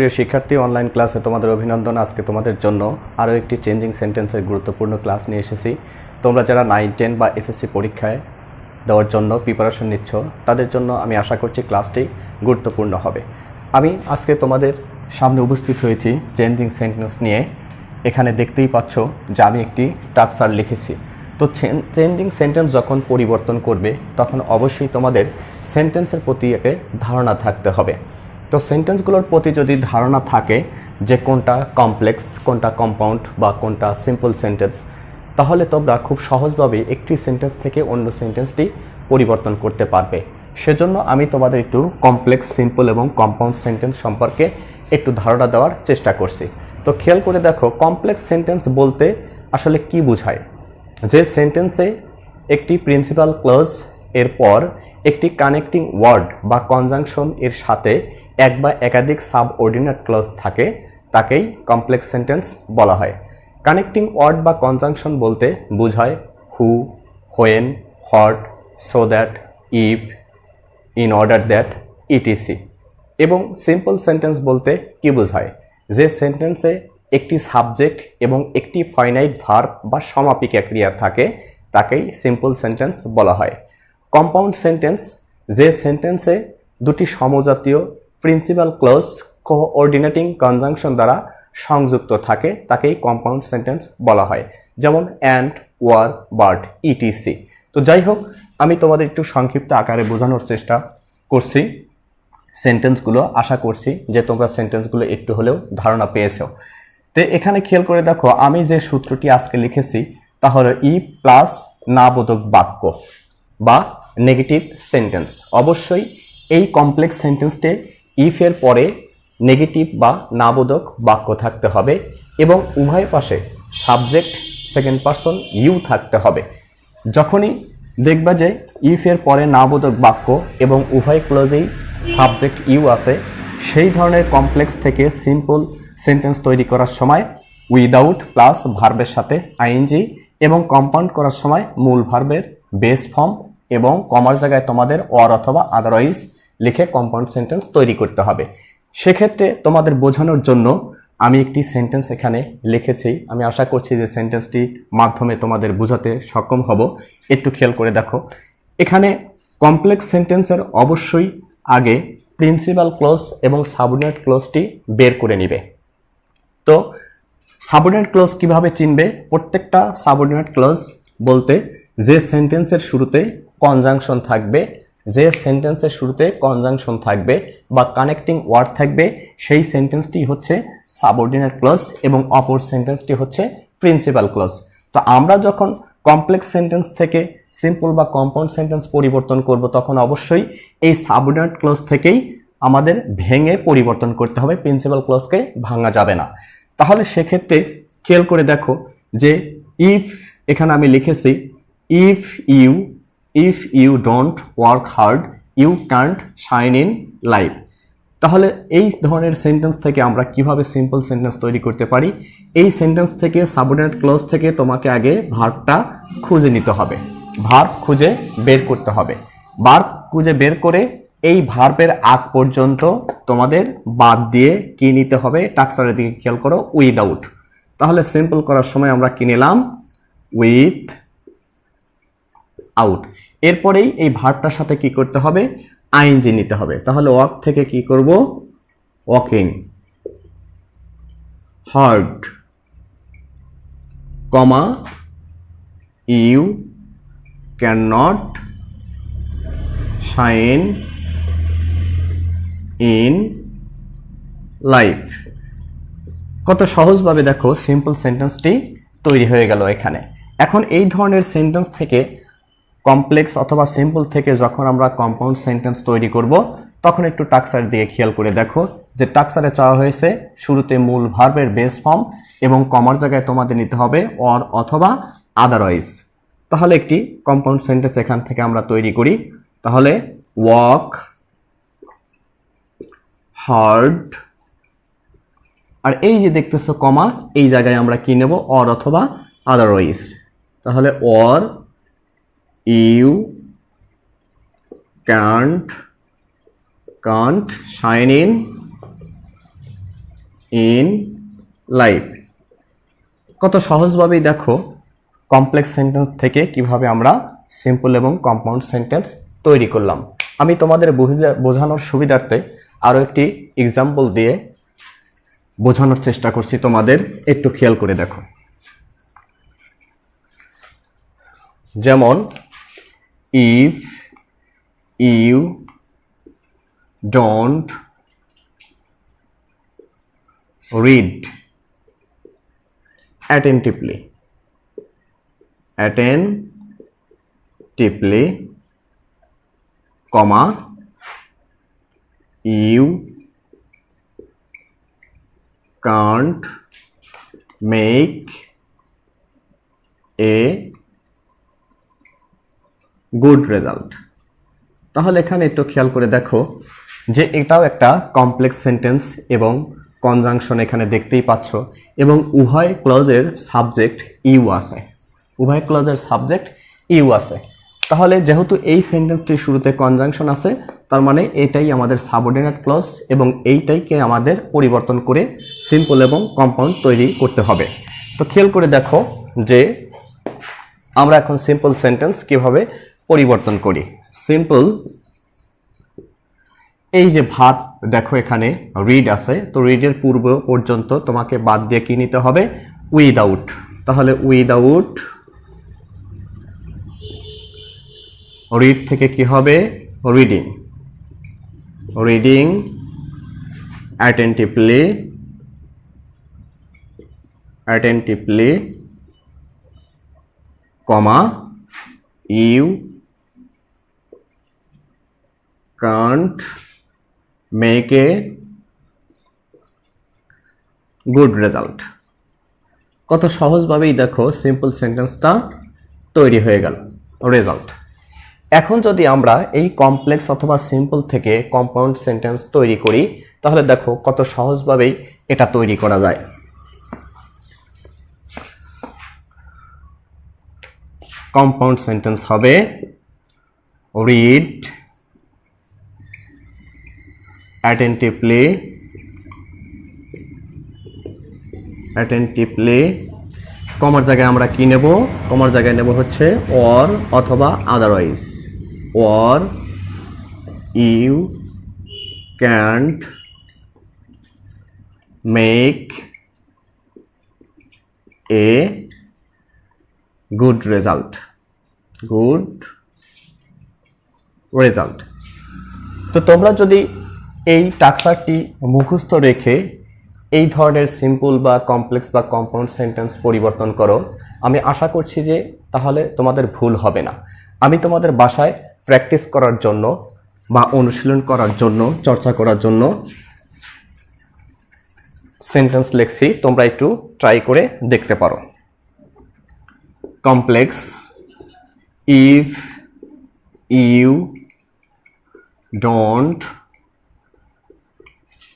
প্রিয় শিক্ষার্থী অনলাইন ক্লাসে তোমাদের অভিনন্দন। আজকে তোমাদের জন্য আরও একটি চেঞ্জিং সেন্টেন্সের গুরুত্বপূর্ণ ক্লাস নিয়ে এসেছি। তোমরা যারা নাইন টেন বা এসএসসি পরীক্ষায় দেওয়ার জন্য প্রিপারেশন নিচ্ছ, তাদের জন্য আমি আশা করছি ক্লাসটি গুরুত্বপূর্ণ হবে। আমি আজকে তোমাদের সামনে উপস্থিত হয়েছি চেঞ্জিং সেন্টেন্স নিয়ে। এখানে দেখতেই পাচ্ছ যে আমি একটি টাকসার লিখেছি। তো চেঞ্জিং সেন্টেন্স যখন পরিবর্তন করবে, তখন অবশ্যই তোমাদের সেন্টেন্সের প্রতি একে ধারণা থাকতে হবে। তো সেন্টেন্সগুলোর প্রতি যদি ধারণা থাকে যে কোনটা কমপ্লেক্স কোনটা কম্পাউন্ড বা কোনটা সিম্পল সেন্টেন্স তাহলে তোমরা খুব সহজভাবে একটি সেন্টেন্স থেকে অন্য সেন্টেন্সটি পরিবর্তন করতে পারবে। সেজন্য আমি তোমাদের একটু কমপ্লেক্স সিম্পল এবং কম্পাউন্ড সেন্টেন্স সম্পর্কে একটু ধারণা দেওয়ার চেষ্টা করছি। তো খেয়াল করে দেখো কমপ্লেক্স সেন্টেন্স বলতে আসলে কি বোঝায়? যে সেন্টেন্সে একটি প্রিন্সিপাল ক্লজ এরপর একটি কানেক্টিং ওয়ার্ড বা কনজাংশন এর সাথে এক বা একাধিক সাবঅর্ডিনেট ক্লজ থাকে, তাকেই কমপ্লেক্স সেন্টেন্স বলা হয়। কানেক্টিং ওয়ার্ড বা কনজাংশন বলতে বোঝায় who when what so that if in order that ETC এবং সিম্পল সেন্টেন্স বলতে কি বোঝায়? যে সেন্টেন্সে একটি সাবজেক্ট এবং একটি ফাইনাইট ভার্ব বা সমাপিকা ক্রিয়া থাকে, তাকেই সিম্পল সেন্টেন্স বলা হয়। কম্পাউন্ড সেন্টেন্স যে সেন্টেন্সে দুটি সমজাতীয় প্রিন্সিপাল ক্লোজ কোঅর্ডিনেটিং কনজাংশন দ্বারা সংযুক্ত থাকে, তাকেই কম্পাউন্ড সেন্টেন্স বলা হয়। যেমন অ্যান্ড ওয়ার বার্ড ইটিসি তো যাই হোক, আমি তোমাদের একটু সংক্ষিপ্ত আকারে বোঝানোর চেষ্টা করছি সেন্টেন্সগুলো আশা করছি যে তোমরা সেন্টেন্সগুলো একটু হলেও ধারণা পেয়েছ। তো এখানে খেয়াল করে দেখো, আমি যে সূত্রটি আজকে লিখেছি তা হলো ই প্লাস নাবোধক বাক্য বা নেগেটিভ সেন্টেন্স। অবশ্যই এই কমপ্লেক্স সেন্টেন্সটে ইফের পরে নেগেটিভ বা নাবোধক বাক্য থাকতে হবে এবং উভয় পাশে সাবজেক্ট সেকেন্ড পারসন ইউ থাকতে হবে। যখনই দেখবা যে ইফের পরে নাবোধক বাক্য এবং উভয় ক্লোজেই সাবজেক্ট ইউ আছে, সেই ধরনের কমপ্লেক্স থেকে সিম্পল সেন্টেন্স তৈরি করার সময় উইদাউট প্লাস ভার্বের সাথে আইএনজি এবং কম্পাউন্ড করার সময় মূল ভার্বের বেস ফর্ম এবং কমার জায়গায় তোমাদের অর অথবা আদারওয়াইজ লিখে কম্পাউন্ড সেন্টেন্স তৈরি করতে হবে। সেক্ষেত্রে তোমাদের বোঝানোর জন্য আমি একটি সেন্টেন্স এখানে লিখেছি। আমি আশা করছি যে সেন্টেন্সটি মাধ্যমে তোমাদের বোঝাতে সক্ষম হব। একটু খেয়াল করে দেখো। এখানে কমপ্লেক্স সেন্টেন্সের অবশ্যই আগে প্রিন্সিপাল ক্লোজ এবং সাবঅর্ডিনেট ক্লোজটি বের করে নিবে। তো সাবঅর্ডিনেট ক্লোজ কীভাবে চিনবে? প্রত্যেকটা সাবঅর্ডিনেট ক্লোজ বলতে যে সেন্টেন্সের শুরুতে কনজাংশন থাকবে, যে সেন্টেন্সের শুরুতে কনজাংশন থাকবে বা কানেক্টিং ওয়ার্ড থাকবে, সেই সেন্টেন্সটি হচ্ছে সাবঅর্ডিনেট ক্লোজ এবং অপর সেন্টেন্সটি হচ্ছে প্রিন্সিপাল ক্লোজ তো আমরা যখন কমপ্লেক্স সেন্টেন্স থেকে সিম্পল বা কম্পাউন্ড সেন্টেন্স পরিবর্তন করব, তখন অবশ্যই এই সাবঅর্ডিনেট ক্লোজ থেকেই আমাদের ভেঙে পরিবর্তন করতে হবে প্রিন্সিপাল ক্লোজকে ভাঙা যাবে না। তাহলে সেক্ষেত্রে খেয়াল করে দেখো যে ইফ এখানে আমি লিখেছি if you if you don't work hard, you can't shine in life. তাহলে এই ধরনের সেন্টেন্স থেকে আমরা কীভাবে সিম্পল সেন্টেন্স তৈরি করতে পারি? এই সেন্টেন্স থেকে সাবঅর্ডিনেট ক্লোজ থেকে তোমাকে আগে ভার্বটা খুঁজে নিতে হবে। ভার্ব খুঁজে বের করতে হবে। ভার্ব খুঁজে বের করে এই ভার্বের আগ পর্যন্ত তোমাদের বাদ দিয়ে কি নিতে হবে? টাক্সারের দিকে খেয়াল করো, উইদাউট। তাহলে সিম্পল করার সময় আমরা কি নিলাম? Without. এরপরেই এই ভার্বটার সাথে কি করতে হবে? আইএনজি নিতে হবে। তাহলে ওয়াক থেকে কি করব? Working. Hard. Comma. You can not shine in life. কত সহজভাবে দেখো, সিম্পল সেন্টেন্সটি তৈরি হয়ে গেল এখানে। এখন এই ধরনের সেন্টেন্স থেকে কমপ্লেক্স অথবা সিম্পল থেকে যখন আমরা কম্পাউন্ড সেন্টেন্স তৈরি করব, তখন একটু টাক্সার দিয়ে খেয়াল করে দেখো যে টাক্সারে চাওয়া হয়েছে শুরুতে মূল ভার্বের বেস ফর্ম এবং কমার জায়গায় তোমাদের নিতে হবে অর অথবা আদারওয়াইজ তাহলে একটি কম্পাউন্ড সেন্টেন্স এখান থেকে আমরা তৈরি করি। তাহলে ওয়াক হার্ড আর এই যে দেখতেছো কমা এই জায়গায় আমরা কি নেব? অর অথবা আদারওয়াইজ তাহলে or you can't can't shine in in life. কত সহজভাবেই দেখো কমপ্লেক্স সেন্টেন্স থেকে কীভাবে আমরা সিম্পল এবং কম্পাউন্ড সেন্টেন্স তৈরি করলাম। আমি তোমাদের বুঝা- বোঝানোর সুবিধার্থে আরও একটি এক্সাম্পল দিয়ে বোঝানোর চেষ্টা করছি তোমাদের। একটু খেয়াল করে দেখো। যেমন if you don't read attentively. Attentively comma you can't make a good result তাহলে এখানে একটু খেয়াল করে দেখো যে এটাও একটা কমপ্লেক্স সেন্টেন্স এবং কনজাংশন এখানে দেখতেই পাচ্ছ এবং উভয় ক্লজের সাবজেক্ট ইউ আছে। উভয় ক্লজের সাবজেক্ট ইউ আছে। তাহলে যেহেতু এই সেন্টেন্সটির শুরুতে কনজাংশন আছে, তার মানে এটাই আমাদের সাবঅর্ডিনেট ক্লজ এবং এইটাইকে আমাদের পরিবর্তন করে সিম্পল এবং কম্পাউন্ড তৈরি করতে হবে। তো খেয়াল করে দেখো যে আমরা এখন সিম্পল সেন্টেন্স কীভাবে পরিবর্তন করি। সিম্পল এই যে ভাত, দেখো এখানে রিড আছে। তো রিডের পূর্ব পর্যন্ত তোমাকে বাদ দিয়ে কি নিতে হবে? উইদাউট তাহলে উইদাউট রিড থেকে কি হবে? Reading reading attentively attentively comma you can't make a good result কত সহজভাবেই দেখো সিম্পল সেন্টেন্সটা তৈরি হয়ে গেল রেজাল্ট এখন যদি আমরা এই কমপ্লেক্স অথবা সিম্পল থেকে কম্পাউন্ড সেন্টেন্স তৈরি করি, তাহলে দেখো কত সহজভাবেই এটা তৈরি করা যায়। কম্পাউন্ড সেন্টেন্স হবে রিড attentively attentively কমার জায়গায় আমরা কি নেব? কমার জায়গায় নেব হচ্ছে অর অথবা otherwise or you can't make a good result good result তো তোমরা যদি এই টাকসারটি মুখস্থ রেখে এই ধরনের সিম্পল বা কমপ্লেক্স বা কম্পাউন্ড সেন্টেন্স পরিবর্তন করো। আমি আশা করছি যে তাহলে তোমাদের ভুল হবে না। আমি তোমাদের বাসায় প্র্যাকটিস করার জন্য বা অনুশীলন করার জন্য, চর্চা করার জন্য সেন্টেন্স লিখছি। তোমরা একটু ট্রাই করে দেখতে পারো। Complex if you don't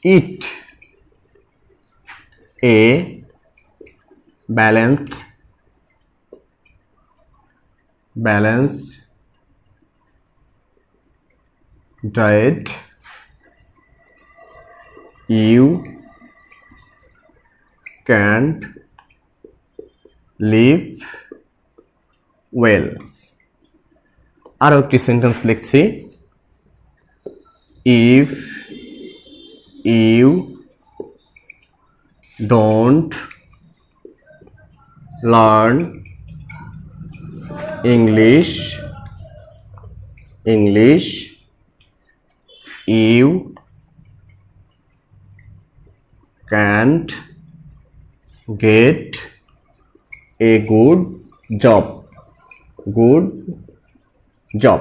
eat a balanced balanced diet you can't live well আরও একটি সেন্টেন্স লিখছি if you don't learn english english you can't get a good job good job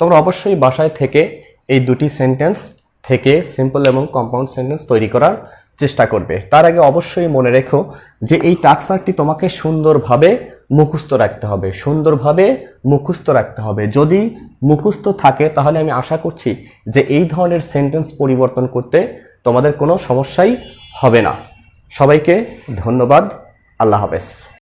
তোমরা অবশ্যই বাসায় থেকে এই দুটি সেন্টেন্স থেকে সিম্পল এবং কম্পাউন্ড সেন্টেন্স তৈরি করার চেষ্টা করবে। তার আগে অবশ্যই মনে রেখো যে এই টাক্সারটি তোমাকে সুন্দরভাবে মুখস্থ রাখতে হবে। সুন্দরভাবে মুখস্থ রাখতে হবে। যদি মুখস্থ থাকে, তাহলে আমি আশা করছি যে এই ধরনের সেন্টেন্স পরিবর্তন করতে তোমাদের কোনো সমস্যাই হবে না। সবাইকে ধন্যবাদ। আল্লাহ হাফেজ।